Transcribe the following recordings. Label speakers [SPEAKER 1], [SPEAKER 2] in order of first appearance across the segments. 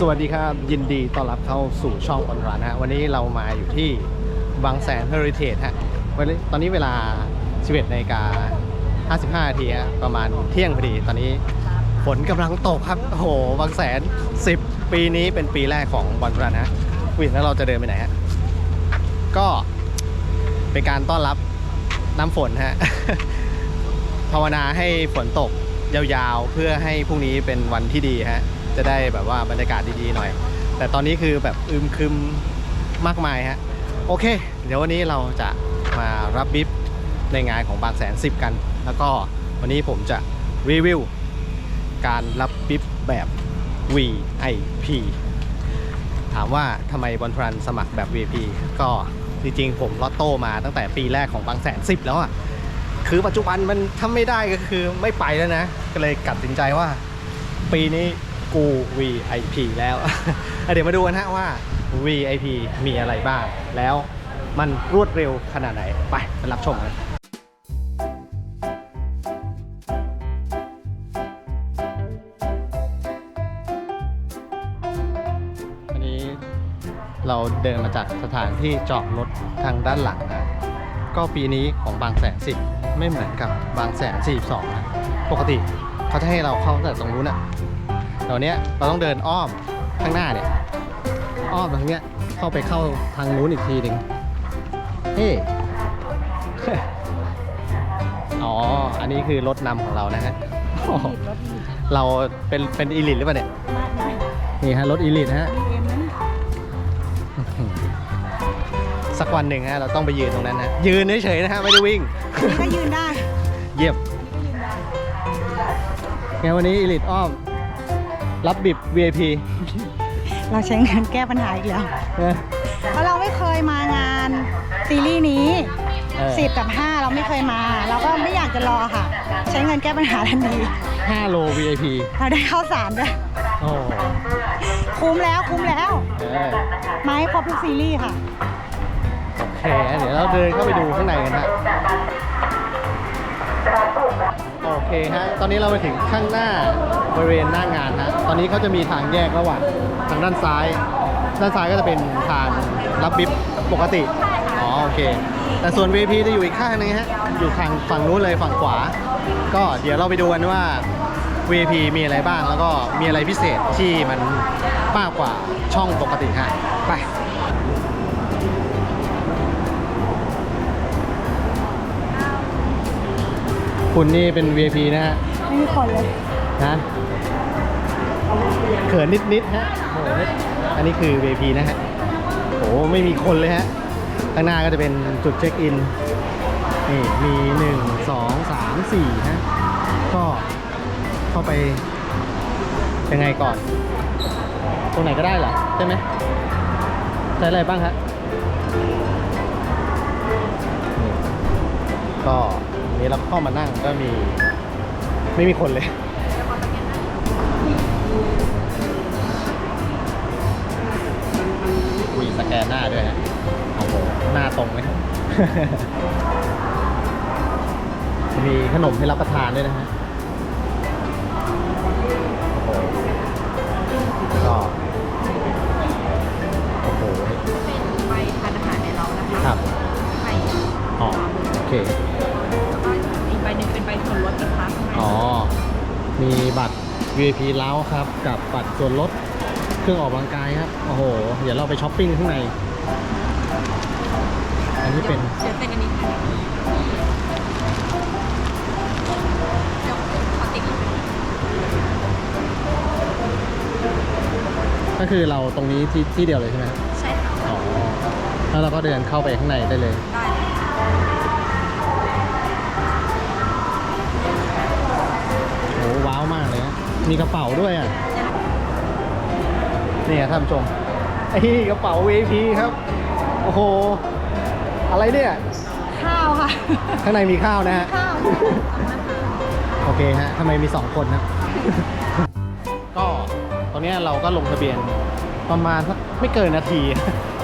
[SPEAKER 1] สวัสดีครับ ยินดีต้อนรับเข้าสู่ช่องออนร้านฮะวันนี้เรามาอยู่ที่บางแสนเฮอริเทจฮะวันนี้ตอนนี้เวลา 11นาฬิกา55นาทีฮะประมาณเที่ยงพอดี ตอนนี้ฝนกำลังตกครับ โอ้โห บางแสน 10 ปีนี้เป็นปีแรกของบอลรันฮะวินแล้วเราจะเดินไปไหนฮะก็เป็นการต้อนรับน้ำฝนฮะภาวนาให้ฝนตกยาวๆ เพื่อให้พรุ่งนี้เป็นวันที่ดีฮะ จะได้แบบว่าบรรยากาศดีๆหน่อย แต่ตอนนี้คือแบบอึมครึมมากมายฮะโอเค เดี๋ยววันนี้เราจะมารับบิฟในงานของบางแสน10กัน แล้วก็วันนี้ผมจะรีวิวการรับบิฟแบบ VIP ถามว่าทำไมบอลพลันสมัครแบบ VIP ก็จริงๆผมลอตโต้มาตั้งแต่ปีแรกของบางแสน10แล้วอะคือปัจจุบันมันทำไม่ได้ก็คือไม่ไปแล้วนะ ก็เลยตัดสินใจว่า ปีนี้ กู VIP แล้ว เดี๋ยวมาดูกันฮะว่า VIP มีอะไรบ้าง แล้วมันรวดเร็วขนาดไหน ไปรับชมกันอันนี้เราเดินมาจากสถานที่จอดรถทางด้านหลังนะ ก็ปีนี้ของบางแสนสิบไม่เหมือนกับบางแสนสี่สองนะ ปกติเขาจะให้เราเข้าแต่ตรงนู้นอะ ตอนเนี้ยเราต้องเดินอ้อมข้างหน้าเนี่ย อ้อมทางเนี้ยเข้าไปเข้าทางนู้นอีกทีหนึ่งเฮ้อ๋อ อันนี้คือรถนำของเรานะฮะโอ้โหเราเป็นเป็นอีลิทหรือเปล่าเนี่ย นี่ฮะรถอีลิทฮะ สักวันหนึ่งฮะเราต้องไปยืนตรงนั้นนะ ยืนเฉยๆนะฮะไม่ได้วิ่ง
[SPEAKER 2] นี่ก็ยืนได้
[SPEAKER 1] เยี่ยมไงวันนี้อีลิทอ้อม รับบิบ VIP
[SPEAKER 2] เราใช้เงินแก้ปัญหาอีกแล้ว
[SPEAKER 1] นะ
[SPEAKER 2] เพราะเราไม่เคยมางานซีรีส์นี้
[SPEAKER 1] เออ
[SPEAKER 2] สิบกับห้าเราไม่เคยมา เราก็ไม่อยากจะรอค่ะ ใช้เงินแก้ปัญหาทันที
[SPEAKER 1] 5โล VIP
[SPEAKER 2] เราได้เข้าสารด้วย
[SPEAKER 1] โอ้
[SPEAKER 2] คุ้มแล้วคุ้มแล้ว
[SPEAKER 1] เออ
[SPEAKER 2] มาให้ครบทุกซีรีส์ค่ะ
[SPEAKER 1] โอเคเดี๋ยวเราเดินเข้าไปดูข้างในกันฮะ โอเคฮะ ตอนนี้เราไปถึงข้างหน้าบริเวณหน้างานฮะ ตอนนี้เขาจะมีทางแยกระหว่างทางด้านซ้าย ด้านซ้ายก็จะเป็นทางรับบิฟปกติ อ๋อโอเค แต่ส่วน VIP จะอยู่อีกข้างหนึงฮะ อยู่ทางฝั่งนู้นเลยฝั่งขวา ก็เดี๋ยวเราไปดูกันว่า VIP มีอะไรบ้างแล้วก็มีอะไรพิเศษที่มันมากกว่าช่องปกติฮะ ไป คุณนี่เป็น VIP นะฮะ
[SPEAKER 2] ไม่มีคนเลย
[SPEAKER 1] นะเขินนิดๆฮะโอ้โหอันนี้คือ VIP นะฮะโอ้ไม่มีคนเลยฮะ ข้างหน้าก็จะเป็นจุดเช็คอิน นี่มีหนึ่งสองสามสี่ฮะ ก็เข้าไปยังไงก่อน ตรงไหนก็ได้เหรอ ใช่ไหมใช้อะไรบ้างฮะนี่ก็อั นนี้เราเข้ามานั่งก็มี ไม่มีคนเลยมีสแกนหน้าด้วยฮะโอ้โหหน้าตรงไหมมีขนมให้รับประทานด้วยนะฮะโอ้โหก็ บัตร VIP เล้าครับ กับบัตรส่วนลดเครื่องออกกำลังกายครับ โอ้โห เดี๋ยวเราไปช้อปปิ้งข้างใน อันนี้เป็น
[SPEAKER 3] เดี๋ยวเต้นอันนี้ค่ะเดี๋ยวขอติ๊กอีก
[SPEAKER 1] ก็คือเราตรงนี้ที่ที่เดียวเลยใช่ไหมครับ
[SPEAKER 3] ใช่ค่ะ
[SPEAKER 1] อ๋อแล้วเราก็เดินเข้าไปข้างในได้เลย
[SPEAKER 3] ได้เลย
[SPEAKER 1] โอ้ว้าวมากเลยฮะ มีกระเป๋าด้วยอะนี่ครับท่านผู้ชมไอ้กระเป๋า VIP ครับ โอ้โห อะไรเนี่ย
[SPEAKER 2] ข้าวค่ะ
[SPEAKER 1] ข้างในมีข้าวนะฮะ
[SPEAKER 2] ข้าว
[SPEAKER 1] โอเคฮะทำไมมี 2 คนนะ ก็ตอนเนี้ยเราก็ลงทะเบียนประมาณสักไม่เกินนาที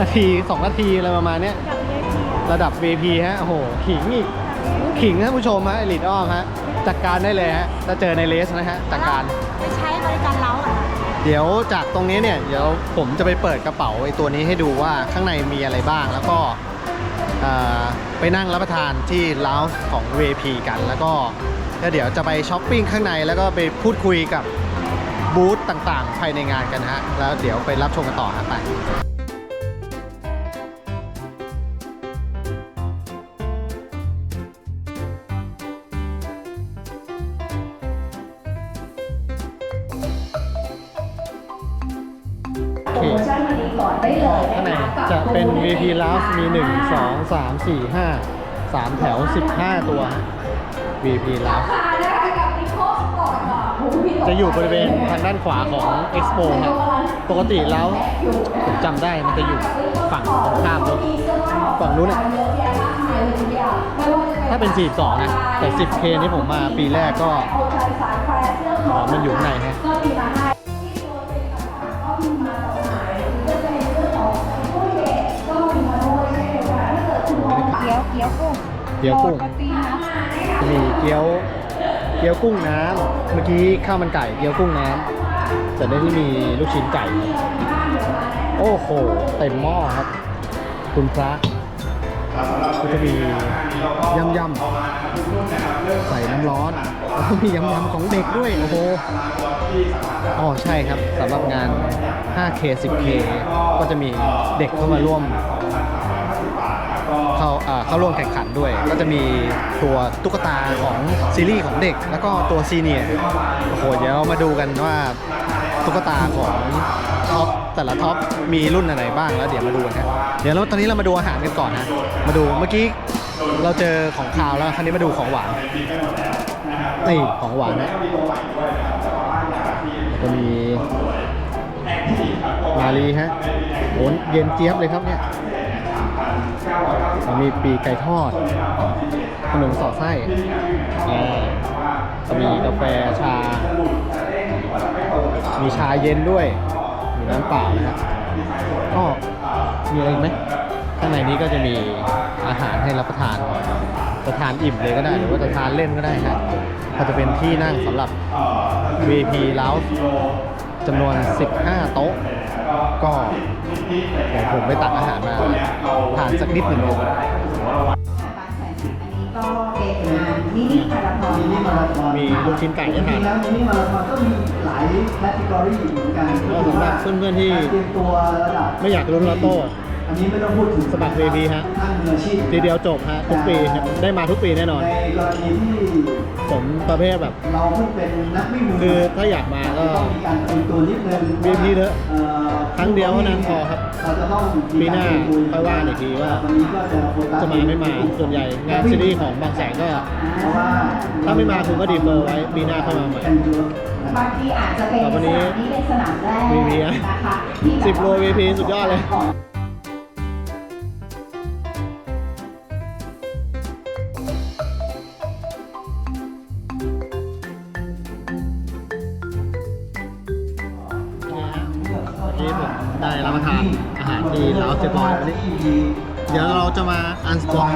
[SPEAKER 1] นาที 2 นาทีอะไรประมาณเนี้ยระดับ VIP ฮะ โอ้โห ขิงอีก ขิงท่านผู้ชมฮะไอริดอ้อมฮะ จัดการได้เลยฮะถ้าเจอในเลสนะฮะจัดการ
[SPEAKER 2] ไปใช้บริการเล้าอะ
[SPEAKER 1] เดี๋ยวจากตรงนี้เนี่ยเดี๋ยวผมจะไปเปิดกระเป๋าไอ้ตัวนี้ให้ดูว่าข้างในมีอะไรบ้างแล้วก็เอ่อไปนั่งรับประทานที่ลาวของ VP กันแล้วก็แล้วเดี๋ยวจะไปช้อปปิ้งข้างในแล้วก็ไปพูดคุยกับบูธต่างๆ ภายในงานกันนะฮะ แล้วเดี๋ยวไปรับชมกันต่อฮะไป จะเป็น VP l o u มี 1 2 3 4 5 3 แถว 15 ตัว VP Love จะอยู่บริเวณทางด้านขวาของ Expo ครับปกติแล้วผมจำได้มันจะอยู่ฝั่งตรงข้ามรถฝั่งนู้นน่ะถ้าเป็น 42 นะ แต่ 10K นี่ผมมาปีแรกก็มันอยู่ข้างในฮะ
[SPEAKER 2] กี๊ยวเกี๊ยวกุ้ง
[SPEAKER 1] เกี๊ยวกุ้ง
[SPEAKER 2] โรตีนะ
[SPEAKER 1] มีเกี๊ยวเกี๊ยวกุ้งน้ำเมื่อกี้ข้าวมันไก่เกี๊ยวกุ้งน้ำแต่ในที่มีลูกชิ้นไก่ โอ้โหเต็มหม้อครับ คุณพระก็จะมียำยำใส่น้ำร้อนแล้วก็มียำยำของเด็กด้วยโอ้โหอ๋อใช่ครับสำหรับงาน 5K 10K ก็จะมีเด็กเข้ามาร่วม เข้าอ่าเข้าร่วมแข่งขันด้วย ก็จะมีตัวตุ๊กตาของซีรีส์ของเด็ก แล้วก็ตัวซีเนียร์โอ้โหเดี๋ยวเรามาดูกันว่าตุ๊กตาของท็อปแต่ละท็อปมีรุ่นอะไรบ้างแล้วเดี๋ยวมาดูกันครับเดี๋ยวเราตอนนี้เรามาดูอาหารกันก่อนนะมาดูเมื่อกี้เราเจอของคาวแล้วคราวนี้มาดูของหวานนี่ของหวานนะก็มีมาลีฮะโหเย็นเจี๊ยบเลยครับเนี่ย มีปีกไก่ทอด ขนมสอดไส้อ่าก็มีกาแฟชา มีชาเย็นด้วย มีน้ำเปล่านะครับก็มีอะไรอีกไหมข้างในนี้ก็จะมีอาหารให้รับประทาน จะทานอิ่มเลยก็ได้ หรือว่าจะทานเล่นก็ได้ฮะก็จะเป็นที่นั่งสำหรับ VIP Lounge จำนวน 15 โต๊ะ ก็เดี๋ยวผมไปตักอาหารมาทานสักนิดหนึ่งเลย
[SPEAKER 4] บางแสนอันนี้ก็เป็นงานมินิมาราธอน
[SPEAKER 5] มินิมาราธอน
[SPEAKER 1] มีลูกชิ้นไก่
[SPEAKER 5] จ
[SPEAKER 1] ให้
[SPEAKER 5] ริ
[SPEAKER 1] ทางน
[SPEAKER 5] ๆแล้วมินิมาราธอนก็มีหลายแคตตากรีเหมือนกัน
[SPEAKER 1] ก็สำหรับเพื่อนๆที่
[SPEAKER 5] การเตรียมตัวระดับ
[SPEAKER 1] ไม่อยากลุ้นลอตโต้
[SPEAKER 5] อันนี้ไม่ต้องพูดถึง
[SPEAKER 1] สมัคร VIP ฮะ
[SPEAKER 5] ท่านมืออาชีพ
[SPEAKER 1] ทีเดียวจบฮะทุกปีครับได้มาทุกปีแน่นอน
[SPEAKER 5] ในกรณีที่
[SPEAKER 1] ผมประเภทแบบ
[SPEAKER 5] เราเพิ่งเป็นนักวิ่งมื
[SPEAKER 1] คือถ้าอยากมาก็
[SPEAKER 5] ต้องมีการเตรียมตัวนิดนึง
[SPEAKER 1] VIP เถอะ
[SPEAKER 5] อ่อ
[SPEAKER 1] ครั้งเดียวเท่านั้นพอครับ
[SPEAKER 5] เราจะต้อง
[SPEAKER 1] ปีหน้าค่อยว่าอีกทีว่า
[SPEAKER 5] วันนี้ก็จะโฟกัส
[SPEAKER 1] จะมาไม่มาส่วนใหญ่งานซีรีส์ของบางแสนก็
[SPEAKER 5] เพราะว่า
[SPEAKER 1] ถ้าไม่มาคุณก็ดีเฟอร์ไว้ปีหน้าค่อยมาใหม่
[SPEAKER 4] บางทีอาจจะเป็น
[SPEAKER 1] แต่วัน
[SPEAKER 4] ส
[SPEAKER 1] นี้
[SPEAKER 4] นามนี้เป็นสนามแรก
[SPEAKER 1] VP อะ
[SPEAKER 4] นะคะที่แบบ
[SPEAKER 1] สิบโล VP สุดยอดเลย
[SPEAKER 4] ก่
[SPEAKER 1] น เรียบร้อยวันนี้เดี๋ยวเราจะมาอันสต็อก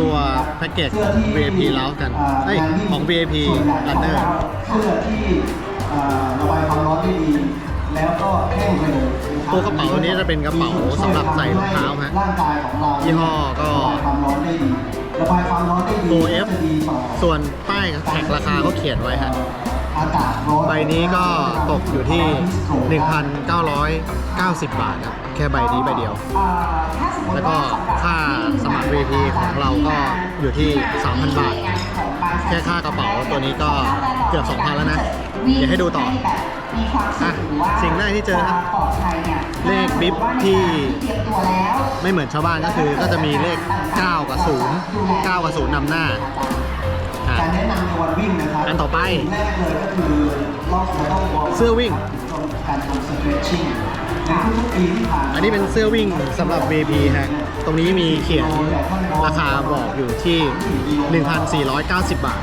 [SPEAKER 1] ตัวแพ็กเกจ VIP แล้วกันเอ้ยของ VIP Runner
[SPEAKER 5] เสื้อที่อ่าระบายความร้อนได้ดีแล้วก็แห้งเร็ว
[SPEAKER 1] ตัวกระเป๋าตัวนี้จะเป็นกระเป๋าสำหรับใส่รองเท้าฮะ
[SPEAKER 5] ร่างกายของเรา
[SPEAKER 1] ยี่ห้อก็
[SPEAKER 5] ระบายความร้อนได้ดีระบายความร้อนได้ดี
[SPEAKER 1] ตัว F
[SPEAKER 5] จะดีต่อ
[SPEAKER 1] ส่วนป้ายแท็กราคาเขาเขียนไว้ฮะ
[SPEAKER 5] อากาศร้อน
[SPEAKER 1] ใบนี้ก็ตกอยู่ที่ 1,990 บาทครับ แค่ใบนี้ใบเดียว
[SPEAKER 4] เอ่อถ้าสมมติ
[SPEAKER 1] แล้วก็ค่าสมัคร VIP ของเราก็อยู่ที่ 3,000 บาท แค่ค่ากระเป๋าตัวนี้ก็เกือบ 2,000 แล้วนะ เดี๋ยวให้ดูต่อ
[SPEAKER 4] มีความสุขหรือว่า
[SPEAKER 1] สิ่งแรกที่เจอครับ
[SPEAKER 4] ปลอดภัยนี่ย
[SPEAKER 1] เลขบิ๊บที่
[SPEAKER 4] เตรียมตัวแล้ว
[SPEAKER 1] ไม่เหมือนชาวบ้านก็คือก็จะมีเลข 9 กับ 0 9 กับ 0นำหน้าอะ
[SPEAKER 5] การแนะนำในวันวิ่งนะครับ
[SPEAKER 1] อันต่อไป
[SPEAKER 5] สิ่งแรกเลยก็คือรอบหัวต้องวอร์ม
[SPEAKER 1] เสื้อวิ่ง
[SPEAKER 5] การทำสเตรชชิ่งในทุกๆปีที่ผ่านมา
[SPEAKER 1] อันนี้เป็นเสื้อวิ่งสำหรับ VIP ฮะ ตรงนี้มีเขียนราคาบอกอยู่ที่ 1,490 บาท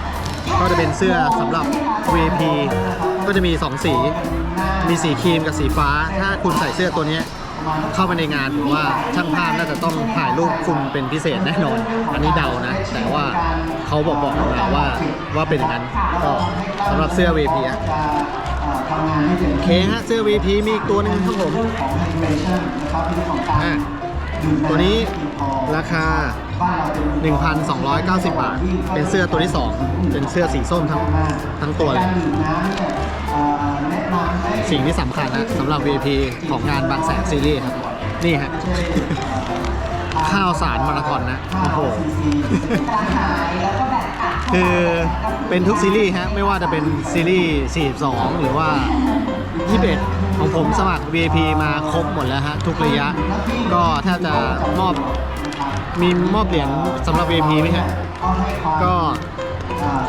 [SPEAKER 1] ก็จะเป็นเสื้อสำหรับ VIP ก็จะมี 2 สี มีสีครีมกับสีฟ้า ถ้าคุณใส่เสื้อตัวเนี้ย เข้ามาในงานผมว่าช่างภาพน่าจะต้องถ่ายรูปคุณเป็นพิเศษแน่นอน อันนี้เดานะ แต่ว่าเขาบอกบอกมาว่าว่าเป็นอย่างนั้นก็สำหรับเสื้อ VP อะ
[SPEAKER 5] จะอ่าทำงานให้เต็ม
[SPEAKER 1] โอเคฮะเสื้อ VP มีอีกตัวหนึงครับผม
[SPEAKER 5] ของ regulation นะครับเรื่องของการ
[SPEAKER 1] อะ
[SPEAKER 5] ดื่ม
[SPEAKER 1] ตัวนี้ราคา
[SPEAKER 5] บ้านเราจะมี
[SPEAKER 1] 1,290 บาท เป็นเสื้อตัวที่ 2 เป็นเสื้อสีส้มทั้งทั้งตัวเลย สิ่งที่สำคัญนะสำหรับ VIP ของงานบางแสนซีรีส์ครับ นี่ฮะ ข้าวสารมาราธอนนะ โอ้โห คือเป็นทุกซีรีส์ฮะ ไม่ว่าจะเป็นซีรีส์ 42 หรือว่า 21 ของผมสมัคร VIP มาครบหมดแล้วฮะ ทุกระยะ ก็ถ้าจะมอบมีมอบเหรียญสำหรับ VIP ไหมฮะ ก็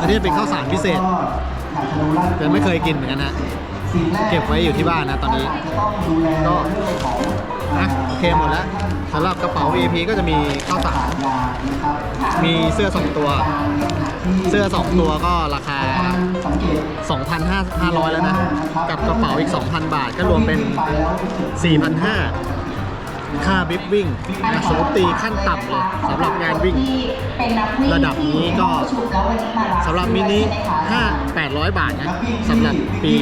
[SPEAKER 1] อันนี้เป็นข้าวสารพิเศษแต่ไม่เคยกินเหมือนกันนะ เก็บไว้อยู่ที่บ้านนะตอนนี้ก็นะโอเคหมดแล้วสำหรับกระเป๋า VIP ก็จะมีข้าวสารมีเสื้อสองตัว เสื้อสองตัวก็ราคา 2,500 แล้วนะ กับกระเป๋าอีก 2,000 บาทก็รวมเป็น 4,500 ค่าบิ๊บวิ่งนะสมมติตีขั้นต่ำเลยสำหรับงานวิ่ง ระดับนี้ก็สำหรับมินิ5 800 บาทนะสำหรับปี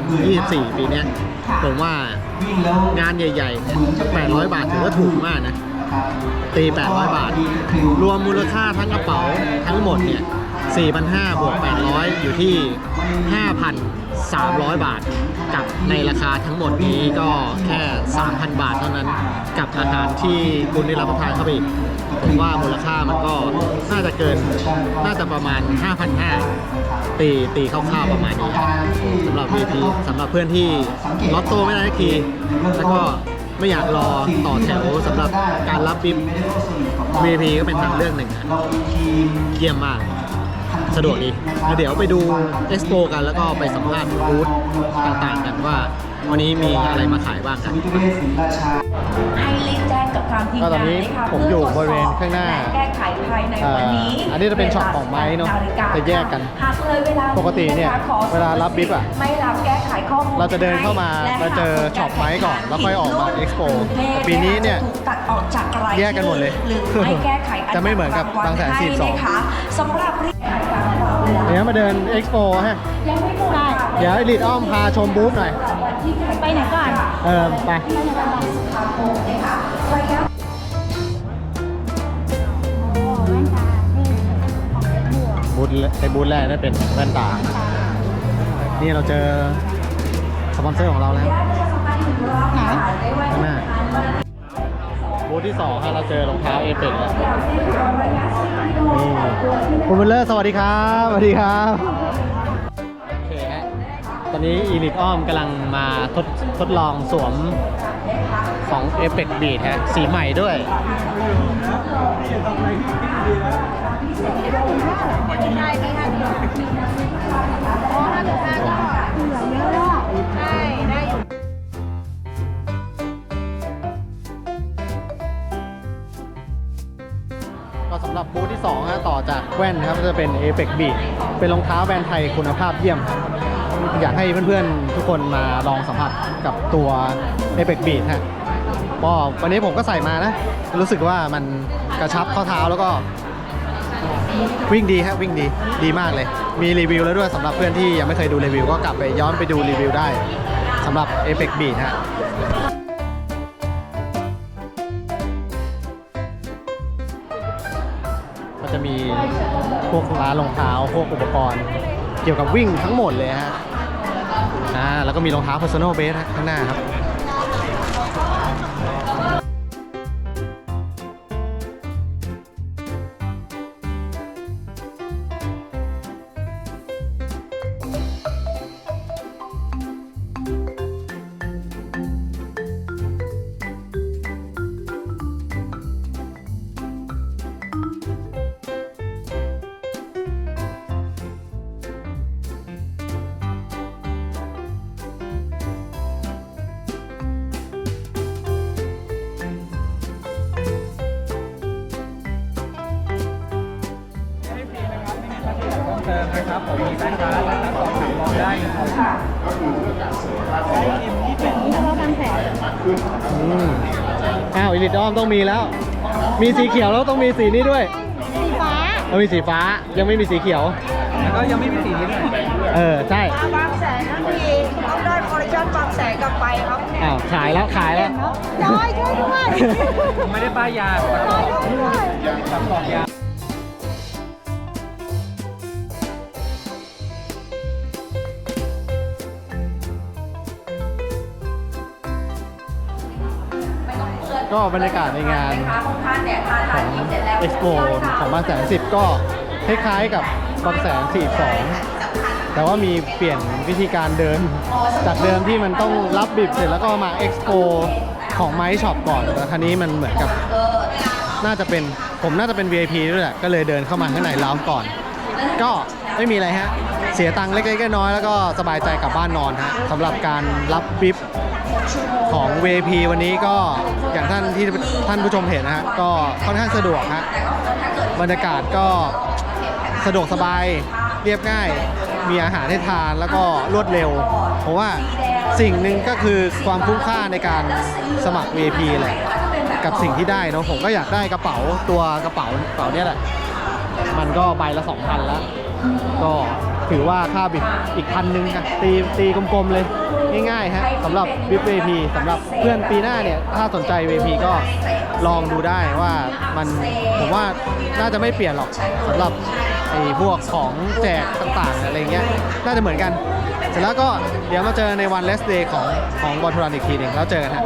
[SPEAKER 1] 2024 ปีนี้ผมว่างานใหญ่ๆเนี่ย800 บาทถือว่าถูกมากนะ ตี 800 บาท รวมมูลค่าทั้งกระเป๋าทั้งหมดเนี่ย4,500บวก800 อยู่ที่ 5,300 บาท กับในราคาทั้งหมดนี้ก็แค่ 3,000 บาทเท่านั้น กับอาหารที่คุณได้รับประทานเข้าไปอีกผมว่ามูลค่ามันก็น่าจะเกินน่าจะประมาณ 5,500ตีตีคร่าวๆประมาณนี้ครับสำหรับ VP สำหรับเพื่อนที่ลอตโต้ไม่ได้ทีแล้วก็ไม่อยากรอต่อแถวสำหรับการรับบิม VP ก็เป็นทางเลือกหนึ่งนะเยี่ยมมาก สะดวกดีแล้วเดี๋ยวไปดูเอ็กซ์โปกันแล้วก็ไปสัมภาษณ์บูธต่างๆ กันว่า วันนี้มีอะไรมาขายบ้างกัน
[SPEAKER 6] ให้รีบแจ้งกับทางทีม
[SPEAKER 1] ก็ตอน
[SPEAKER 6] งาน
[SPEAKER 1] นี้
[SPEAKER 6] เลยค่ะ
[SPEAKER 1] ผมอยู่บริเวณข้างหน้า
[SPEAKER 6] และแก้ไขภายในวันนี้
[SPEAKER 1] เอ่ออันนี้จะเป็นช็อปของไม้เนอะ
[SPEAKER 6] วลา
[SPEAKER 1] จะแยกกัน
[SPEAKER 6] หากเลยเวลา
[SPEAKER 1] ปกติเนี่ยะ
[SPEAKER 6] คะขอ
[SPEAKER 1] เวลารับบิ๊บอะ
[SPEAKER 6] ไม่รับแก้ไขข้อมูล
[SPEAKER 1] เราจะเดินเข้ามา
[SPEAKER 6] และ
[SPEAKER 1] มาเจอ
[SPEAKER 6] หาก
[SPEAKER 1] ช็อปไม้ก่อน แล้วค่อยออกมา Expo
[SPEAKER 6] หรือ
[SPEAKER 1] แต่ปีนี้เนี่ย
[SPEAKER 6] ถูกตัดออกจากราย
[SPEAKER 1] แยกกันหมดเลย
[SPEAKER 6] หรือไม่แก้ไขอัน
[SPEAKER 1] จะไม่เหมือนกับบางแสน
[SPEAKER 6] ให้
[SPEAKER 1] 42
[SPEAKER 6] นะคะสำหรับ เวลา
[SPEAKER 1] เดี๋ยวมาเดินเอ็กซ์โปฮะ
[SPEAKER 6] ยังไม่หมดค่ะ
[SPEAKER 1] เดี๋ยวไอริดอ้อมพาชมบูธหน่อย
[SPEAKER 2] ไปไหนก่อน
[SPEAKER 1] เออไปบูธไอบูธแรกนั่นเป็นแว่นตา นี่เราเจอสปอนเซอร์ของเราแล้ว
[SPEAKER 2] ไหน
[SPEAKER 1] ข้างหน้า บูธที่สองครับเราเจอรองเท้าเอเปกแล้วนี่คุณบุลเลอร์สวัสดีครับสวัสดีครับโอเคฮะตอนนี้อีลิทอ้อมกำลังมาทดทดลองสวมของเอเปกบีดฮะสีใหม่ด้วยก็สำหรับบูธที่2ฮะต่อจากแว่นนะครับก็จะเป็น a p e x Beat เป็นรองเท้าแบรนด์ไทยคุณภาพเยี่ยม อยากให้เพื่อนๆ ทุกคนมาลองสัมผัสกับตัว a p e x Beat ฮะก็วันนี้ผมก็ใส่มานะ รู้สึกว่ามันกระชับข้อเท้าแล้วก็ วิ่งดีฮะวิ่งดีดีมากเลย มีรีวิวแล้วด้วยสำหรับเพื่อนที่ยังไม่เคยดูรีวิว ก็กลับไปย้อนไปดูรีวิวได้สำหรับ a p e x Beat ฮะ มีพวกร้านรองเท้าพวกอุปกรณ์ เกี่ยวกับวิ่งทั้งหมดเลยฮะอ่าแล้วก็มีรองเท้า personal base ฮะข้างหน้าครับอืมอ้าวอีลิตออมต้องมีแล้ว มีสีเขียวแล้วต้องมีสีนี้ด้วย
[SPEAKER 2] สีฟ้า
[SPEAKER 1] ต้องมีสีฟ้ายังไม่มีสีเขียว
[SPEAKER 7] แล้วก็ยังไม่มีสีนี้ด้วย
[SPEAKER 1] เออใช่
[SPEAKER 2] บางแสนทั้งที
[SPEAKER 3] ไปครับ
[SPEAKER 1] อ้าวขายแล้วขายแล้ว
[SPEAKER 2] จอยช่วยด้วย
[SPEAKER 1] ผมไม่ได้ป้ายยา
[SPEAKER 2] จอยช่วยด้วย
[SPEAKER 1] ตัดต่อยา ก็บรรยากาศในงาน
[SPEAKER 6] ของเอ็ก
[SPEAKER 1] ซ์โปของบางแสนสิบก็คล้ายๆกับบางแสนสี่สองแต่ว่ามีเปลี่ยนวิธีการเดิน จากเดิมที่มันต้องรับบิบเสร็จแล้วก็มาเอ็กซ์โปของไม้ช็อปก่อนแต่ครั้นี้มันเหมือนกับน่าจะเป็นผมน่าจะเป็น VIP ด้วยแหละก็เลยเดินเข้ามาข้างในร้านก่อน ก็ไม่มีอะไรฮะ เสียตังค์เล็กๆน้อยๆแล้วก็สบายใจกลับบ้านนอนฮะสำหรับการรับบิฟ ของ VP วันนี้ก็อย่างท่านที่ท่านผู้ชมเห็นนะฮะก็ค่อนข้างสะดวกฮะบรรยากาศก็สะดวกสบายเรียบง่าย มีอาหารให้ทานแล้วก็รวดเร็ว เพราะว่าสิ่งหนึ่งก็คือความคุ้มค่าในการสมัคร VIP แหละกับสิ่งที่ได้เนาะผมก็อยากได้กระเป๋าตัวกระเป๋ากระเป๋าเนี้ยแหละ มันก็ใบละ 2,000 แล้ว ก็ถือว่าค่าบิดอีกพันหนึ่งอะตีตีกลมๆเลย ง่ายๆฮะสำหรับบิ VIP สำหรับเพื่อนปีหน้าเนี่ย ถ้าสนใจ VIP ก็ลองดูได้ว่ามันผมว่าน่าจะไม่เปลี่ยนหรอกสำหรับไอ้พวกของแจกต่างๆอะไรเงี้ยน่าจะเหมือนกัน เสร็จแล้วก็เดี๋ยวมาเจอในวัน last day ของของบอลทูรันอีกทีหนึ่งแล้วเจอกันฮะ